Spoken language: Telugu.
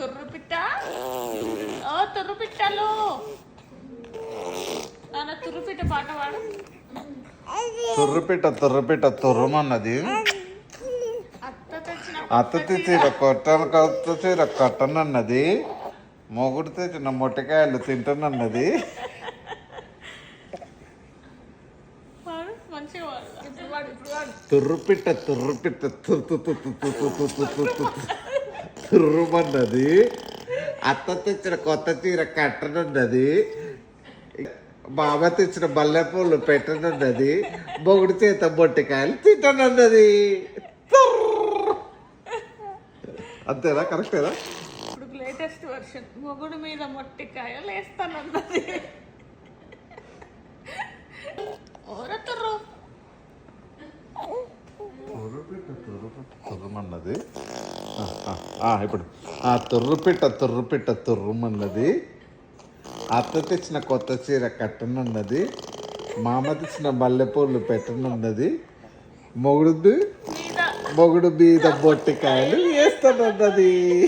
తుర్రు పిట్ట ఓ తుర్రు పిట్టలు నాన్న తుర్రు పిట్ట పాట పాడు. తుర్రుపిట్ట తుర్రుపిట్ట తుర్రమన్నది. అత్త తెచ్చిన అత్త తెచ్చిన కొట్టను కొత్త చీర కట్టనన్నది. మొగుడు తెచ్చిన మొట్టకాయలు తింటానన్నది పాడు మంచిగా పాడు. ఇప్పుడు పాడు ఇప్పుడు పాడు తుర్రుమన్నది అత్త తెచ్చిన కొత్త చీర కట్టనున్నది బాబా తెచ్చిన మల్లెపూలు పెట్టనున్నది మొగుడు చేత మొట్టకాయలు తింటానన్నది తుర్రు. అంతేనా? కరెక్టేనా? ఇప్పుడు లేటెస్ట్ వర్షన్. మొగుడు మీద మొట్టికాయ లేస్తానన్నది తుర్రు ఇప్పుడు. ఆ తుర్రుపిట్ట తుర్రుపిట్ట తుర్రుమన్నది. అత్త తెచ్చిన కొత్త చీర కట్టనున్నది. మామ తెచ్చిన మల్లెపూలు పెట్టనున్నది. మొగుడు మొగుడు మీద బొట్టికాయలు వేస్తానన్నది.